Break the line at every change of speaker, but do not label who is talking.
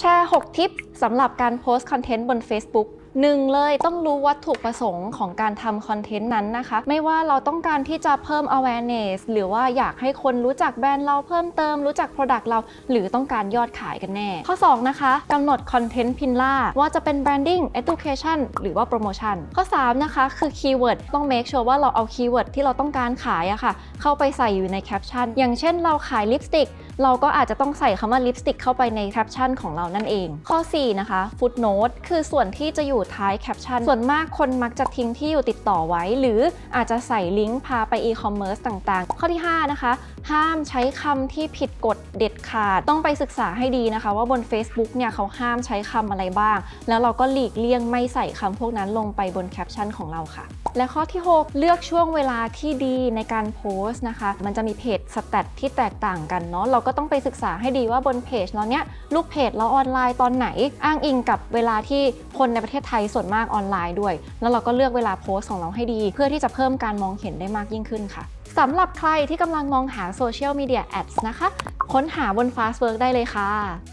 แชร์ 6 ทิปสำหรับการโพสต์คอนเทนต์บน Facebook หนึ่งเลยต้องรู้วัตถุประสงค์ของการทำคอนเทนต์นั้นนะคะ ไม่ว่าเราต้องการที่จะเพิ่ม awareness หรือว่าอยากให้คนรู้จักแบรนด์เราเพิ่มเติมรู้จัก Product เรา หรือต้องการยอดขายกันแน่ ข้อ 2 นะคะกำหนดคอนเทนต์พินล่าว่าจะเป็น branding education หรือว่า promotion ข้อ 3 นะคะ คือ keyword ต้อง make sure ว่าเราเอา keyword ที่เราต้องการขายอะค่ะ เข้าไปใส่อยู่ในแคปชั่นอย่างเช่นเราขายลิปสติก เราก็อาจจะต้องใส่คำว่าลิปสติกเข้าไปในแคปชั่นของเรานั่นเอง ข้อ 4 นะคะ footnote คือส่วนที่จะอยู่ท้ายแคปชั่น ส่วนมากคนมักจะทิ้งที่อยู่ติดต่อไว้ หรืออาจจะใส่ลิงก์พาไป e-commerce ต่างๆ ข้อที่ 5 นะคะ ห้ามใช้คำที่ผิดกฎเด็ดขาด ต้องไปศึกษาให้ดีนะคะ ว่าบน Facebook เนี่ยเขาห้ามใช้คำอะไรบ้าง แล้วเราก็หลีกเลี่ยงไม่ใส่คำพวกนั้นลงไปบนแคปชั่นของเราค่ะ และข้อที่ 6 เลือกช่วงเวลาที่ดีในการโพสต์นะคะ มันจะมีเพจสแตทที่แตกต่างกันเนาะเราก็ก็ต้องไปศึกษาให้ดีว่าบนเพจเราเนี้ยลูกเพจเราออนไลน์ตอนไหน อ้างอิงกับเวลาที่คนในประเทศไทยส่วนมากออนไลน์ด้วย แล้วเราก็เลือกเวลาโพสต์ของเราให้ดี เพื่อที่จะเพิ่มการมองเห็นได้มากยิ่งขึ้นค่ะสำหรับใครที่กำลังมองหาโซเชียลมีเดียแอดนะคะ ค้นหาบน Fastwork ได้เลยค่ะ